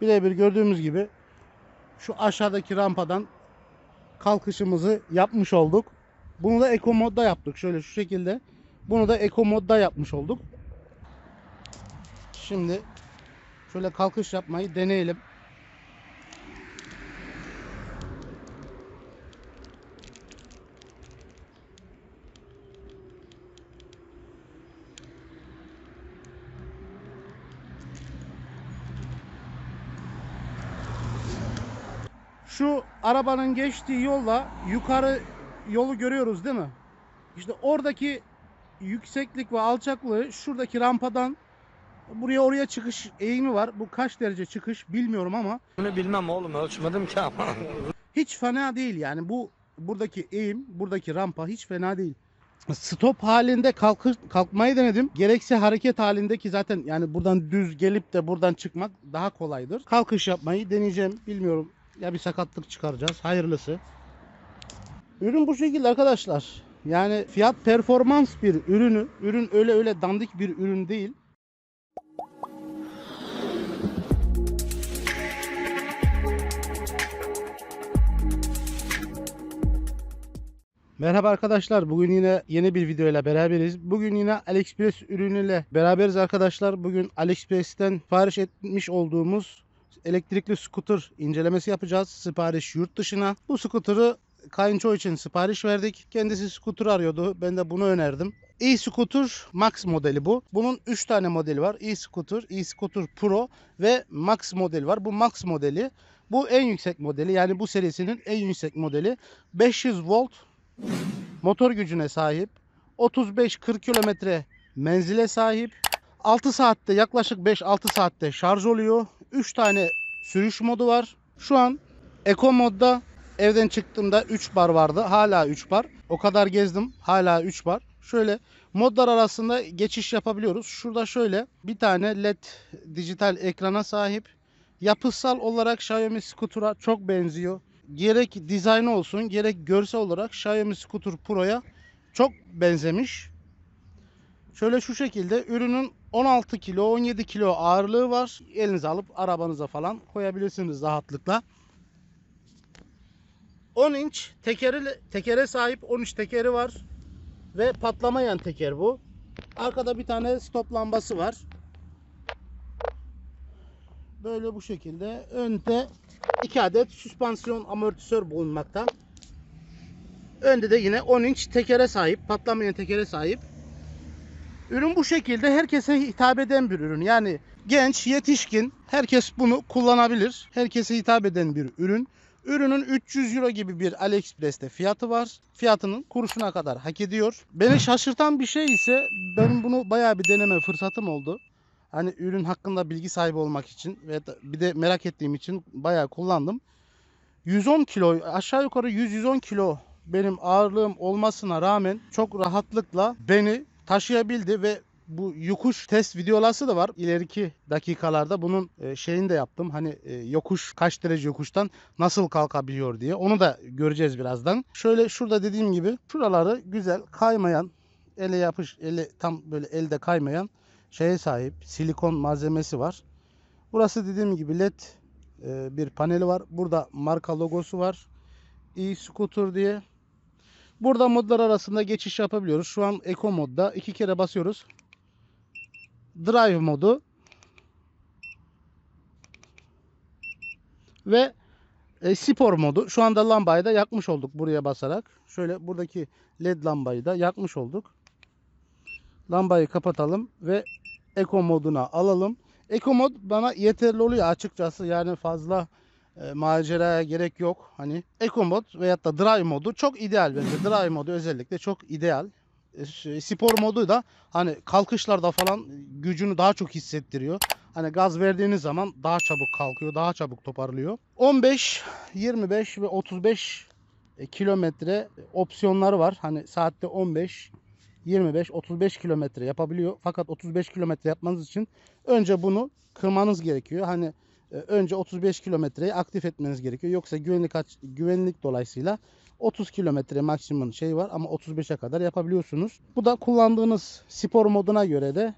birebir gördüğümüz gibi şu aşağıdaki rampadan kalkışımızı yapmış olduk. Bunu da Eco modda yaptık. Şöyle şu şekilde. Bunu da Eco modda yapmış olduk. Şimdi şöyle kalkış yapmayı deneyelim. Şu arabanın geçtiği yolla yukarı yolu görüyoruz değil mi? İşte oradaki yükseklik ve alçaklığı şuradaki rampadan buraya oraya çıkış eğimi var. Bu kaç derece çıkış bilmiyorum ama Bunu bilmem oğlum ölçmedim ki ama. hiç fena değil yani bu buradaki eğim, buradaki rampa hiç fena değil. Stop halinde kalkır, kalkmayı denedim. Gerekse hareket halindeki zaten yani buradan düz gelip de buradan çıkmak daha kolaydır. Kalkış yapmayı deneyeceğim. Bilmiyorum ya bir sakatlık çıkaracağız. Hayırlısı. Ürün bu şekilde arkadaşlar. Yani fiyat performans bir ürünü. Ürün öyle öyle dandik bir ürün değil. Merhaba arkadaşlar. Bugün yine yeni bir video ile beraberiz. Bugün yine AliExpress ürünüyle beraberiz arkadaşlar. Bugün AliExpress'ten sipariş etmiş olduğumuz elektrikli scooter incelemesi yapacağız. Sipariş yurt dışına. Bu scooter'ı kayınço için sipariş verdik. Kendisi scooter arıyordu. Ben de bunu önerdim. E-Scooter Max modeli bu. Bunun 3 tane modeli var. E-Scooter, E-Scooter Pro ve Max modeli var. Bu Max modeli. Bu en yüksek modeli. Yani bu serisinin en yüksek modeli. 500 volt motor gücüne sahip. 35-40 kilometre menzile sahip. 6 saatte yaklaşık 5-6 saatte şarj oluyor. 3 tane sürüş modu var. Şu an Eco modda evden çıktığımda 3 bar vardı. Hala 3 bar. O kadar gezdim. Hala 3 bar. Şöyle modlar arasında geçiş yapabiliyoruz. Şurada şöyle bir tane LED dijital ekrana sahip. Yapısal olarak Xiaomi Scooter'a çok benziyor. Gerek dizaynı olsun gerek görsel olarak Xiaomi Scooter Pro'ya çok benzemiş. Şöyle şu şekilde ürünün 16 kilo 17 kilo ağırlığı var. Elinize alıp arabanıza falan koyabilirsiniz rahatlıkla. 10 inç tekeri, tekere sahip 13 tekeri var. Ve patlamayan teker bu. Arkada bir tane stop lambası var. Böyle bu şekilde. Önde 2 adet süspansiyon amortisör bulunmakta. Önde de yine 10 inç tekere sahip. Patlamayan tekere sahip. Ürün bu şekilde herkese hitap eden bir ürün. Yani genç, yetişkin herkes bunu kullanabilir. Herkese hitap eden bir ürün. Ürünün 300 euro gibi bir AliExpress'te fiyatı var. Fiyatının kuruşuna kadar hak ediyor. Beni şaşırtan bir şey ise ben bunu bayağı bir deneme fırsatım oldu. Hani ürün hakkında bilgi sahibi olmak için ve bir de merak ettiğim için bayağı kullandım. 110 kilo aşağı yukarı 100-110 kilo benim ağırlığım olmasına rağmen çok rahatlıkla beni taşıyabildi ve bu yokuş test videoları da var. İleriki dakikalarda bunun e, şeyini de yaptım. Hani e, yokuş kaç derece yokuştan nasıl kalkabiliyor diye. Onu da göreceğiz birazdan. Şöyle şurada dediğim gibi şuraları güzel kaymayan ele yapış ele tam böyle elde kaymayan şeye sahip silikon malzemesi var. Burası dediğim gibi led e, bir paneli var. Burada marka logosu var. e-scooter diye. Burada modlar arasında geçiş yapabiliyoruz. Şu an Eco modda iki kere basıyoruz. Drive modu ve e, spor modu. Şu anda lambayı da yakmış olduk buraya basarak. Şöyle buradaki led lambayı da yakmış olduk. Lambayı kapatalım ve Eco moduna alalım. Eco mod bana yeterli oluyor açıkçası. Yani fazla e, maceraya gerek yok. Hani Eco mod veyahut da Drive modu çok ideal bence. Drive modu özellikle çok ideal. E, şey, spor modu da hani kalkışlarda falan gücünü daha çok hissettiriyor. Hani gaz verdiğiniz zaman daha çabuk kalkıyor, daha çabuk toparlıyor. 15, 25 ve 35 e, kilometre opsiyonları var. Hani saatte 15, 25, 35 kilometre yapabiliyor. Fakat 35 kilometre yapmanız için önce bunu kırmanız gerekiyor. Hani e, önce 35 kilometreyi aktif etmeniz gerekiyor. Yoksa güvenlik güvenlik dolayısıyla 30 kilometre maksimum şey var ama 35'e kadar yapabiliyorsunuz. Bu da kullandığınız spor moduna göre de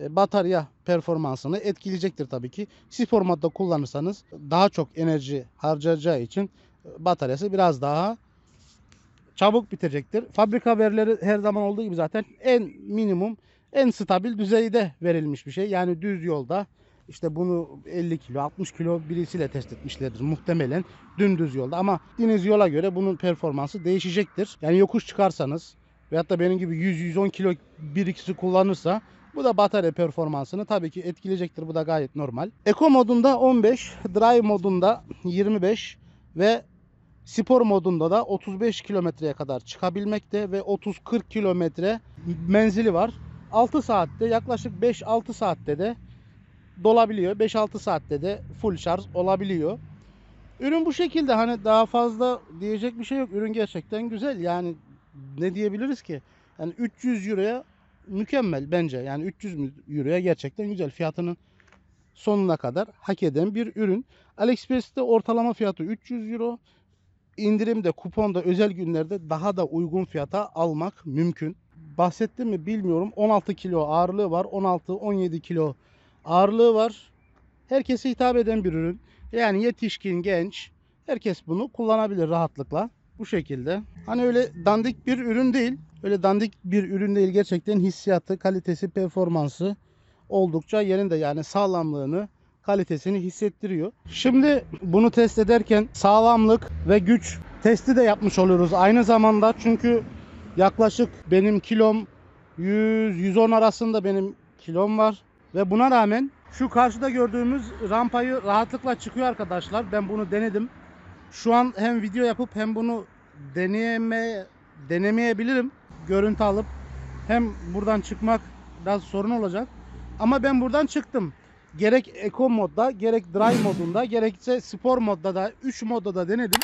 e, batarya performansını etkileyecektir tabii ki. Spor modda kullanırsanız daha çok enerji harcayacağı için e, bataryası biraz daha çabuk bitecektir. Fabrika verileri her zaman olduğu gibi zaten en minimum en stabil düzeyde verilmiş bir şey. Yani düz yolda işte bunu 50 kilo 60 kilo birisiyle test etmişlerdir muhtemelen dümdüz yolda ama gittiğiniz yola göre bunun performansı değişecektir. Yani yokuş çıkarsanız veyahut da benim gibi 100-110 kilo bir ikisi kullanırsa bu da batarya performansını tabii ki etkileyecektir. Bu da gayet normal. Eco modunda 15, Drive modunda 25 ve spor modunda da 35 kilometreye kadar çıkabilmekte ve 30-40 kilometre menzili var. 6 saatte yaklaşık 5-6 saatte de dolabiliyor. 5-6 saatte de full şarj olabiliyor. Ürün bu şekilde hani daha fazla diyecek bir şey yok. Ürün gerçekten güzel. Yani ne diyebiliriz ki? Yani 300 euroya mükemmel bence. Yani 300 mü- euroya gerçekten güzel. Fiyatının sonuna kadar hak eden bir ürün. AliExpress'te ortalama fiyatı 300 euro. İndirimde, kuponda, özel günlerde daha da uygun fiyata almak mümkün. Bahsettim mi bilmiyorum. 16 kilo ağırlığı var. 16-17 kilo ağırlığı var. Herkese hitap eden bir ürün. Yani yetişkin, genç herkes bunu kullanabilir rahatlıkla. Bu şekilde. Hani öyle dandik bir ürün değil. Öyle dandik bir ürün değil. Gerçekten hissiyatı, kalitesi, performansı oldukça yerinde. Yani sağlamlığını, kalitesini hissettiriyor. Şimdi bunu test ederken sağlamlık ve güç testi de yapmış oluyoruz aynı zamanda. Çünkü yaklaşık benim kilom 100-110 arasında benim kilom var. Ve buna rağmen şu karşıda gördüğümüz rampayı rahatlıkla çıkıyor arkadaşlar. Ben bunu denedim. Şu an hem video yapıp hem bunu deneyeme, denemeyebilirim. Görüntü alıp hem buradan çıkmak biraz sorun olacak. Ama ben buradan çıktım. Gerek Eco modda, gerek Drive modunda, gerekse Spor modda da 3 modda da denedim.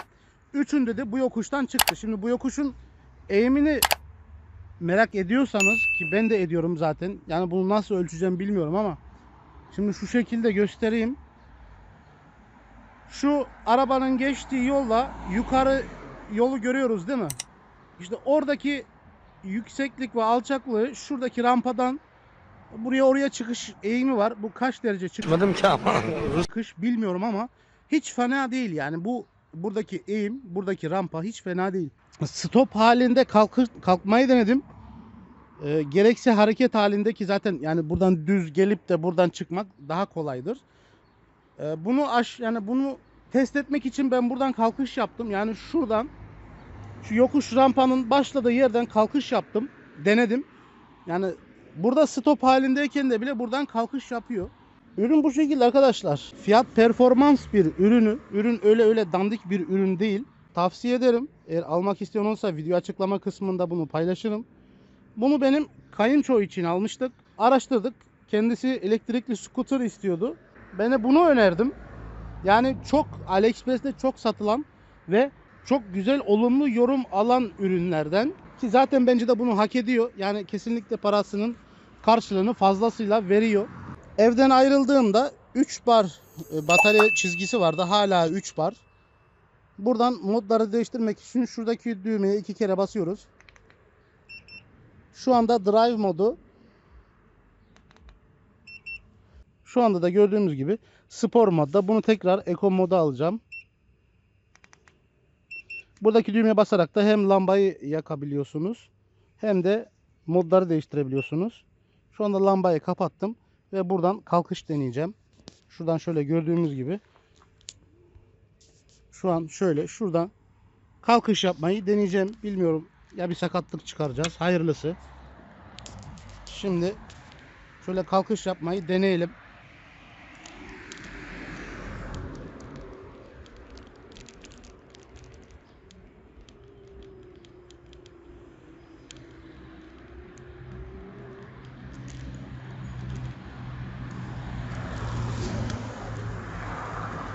Üçünde de bu yokuştan çıktı. Şimdi bu yokuşun eğimini merak ediyorsanız ki ben de ediyorum zaten. Yani bunu nasıl ölçeceğim bilmiyorum ama şimdi şu şekilde göstereyim. Şu arabanın geçtiği yolla yukarı yolu görüyoruz değil mi? İşte oradaki yükseklik ve alçaklığı şuradaki rampadan buraya oraya çıkış eğimi var. Bu kaç derece? Çıkmadım ki ama. Çıkış bilmiyorum ama hiç fena değil yani bu buradaki eğim, buradaki rampa hiç fena değil. Stop halinde kalkı, kalkmayı denedim. Ee, gerekse hareket halindeki zaten yani buradan düz gelip de buradan çıkmak daha kolaydır. Ee, bunu aş yani bunu test etmek için ben buradan kalkış yaptım. Yani şuradan şu yokuş rampanın başladığı yerden kalkış yaptım. Denedim. Yani burada stop halindeyken de bile buradan kalkış yapıyor. Ürün bu şekilde arkadaşlar. Fiyat performans bir ürünü. Ürün öyle öyle dandik bir ürün değil. Tavsiye ederim. Eğer almak isteyen olsa video açıklama kısmında bunu paylaşırım. Bunu benim kayınço için almıştık. Araştırdık. Kendisi elektrikli scooter istiyordu. Ben de bunu önerdim. Yani çok AliExpress'te çok satılan ve çok güzel olumlu yorum alan ürünlerden ki zaten bence de bunu hak ediyor. Yani kesinlikle parasının karşılığını fazlasıyla veriyor. Evden ayrıldığımda 3 bar e, batarya çizgisi vardı. Hala 3 bar. Buradan modları değiştirmek için şuradaki düğmeye iki kere basıyoruz. Şu anda drive modu. Şu anda da gördüğümüz gibi spor modda. Bunu tekrar eco moda alacağım. Buradaki düğmeye basarak da hem lambayı yakabiliyorsunuz hem de modları değiştirebiliyorsunuz. Şu anda lambayı kapattım ve buradan kalkış deneyeceğim. Şuradan şöyle gördüğümüz gibi şu an şöyle şuradan kalkış yapmayı deneyeceğim. Bilmiyorum ya bir sakatlık çıkaracağız. Hayırlısı. Şimdi şöyle kalkış yapmayı deneyelim.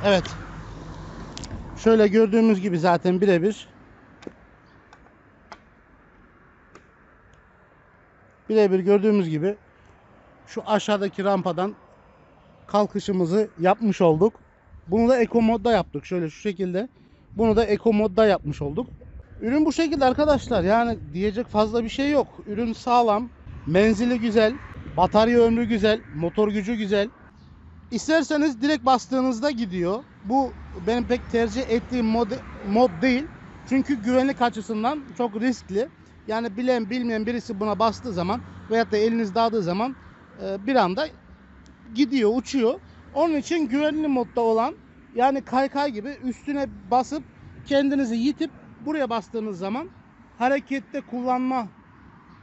Evet. Şöyle gördüğümüz gibi zaten birebir. Birebir gördüğümüz gibi şu aşağıdaki rampadan kalkışımızı yapmış olduk. Bunu da Eco modda yaptık. Şöyle şu şekilde. Bunu da Eco modda yapmış olduk. Ürün bu şekilde arkadaşlar. Yani diyecek fazla bir şey yok. Ürün sağlam. Menzili güzel. Batarya ömrü güzel, motor gücü güzel. İsterseniz direkt bastığınızda gidiyor. Bu benim pek tercih ettiğim mod, mod değil. Çünkü güvenlik açısından çok riskli. Yani bilen bilmeyen birisi buna bastığı zaman veyahut da eliniz dağıdığı zaman e, bir anda gidiyor, uçuyor. Onun için güvenli modda olan yani kaykay gibi üstüne basıp kendinizi yitip buraya bastığınız zaman harekette kullanma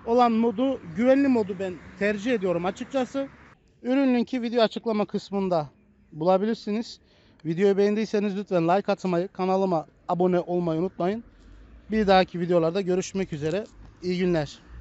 olan modu güvenli modu ben tercih ediyorum açıkçası. Ürün linki video açıklama kısmında bulabilirsiniz. Videoyu beğendiyseniz lütfen like atmayı, kanalıma abone olmayı unutmayın. Bir dahaki videolarda görüşmek üzere. İyi günler.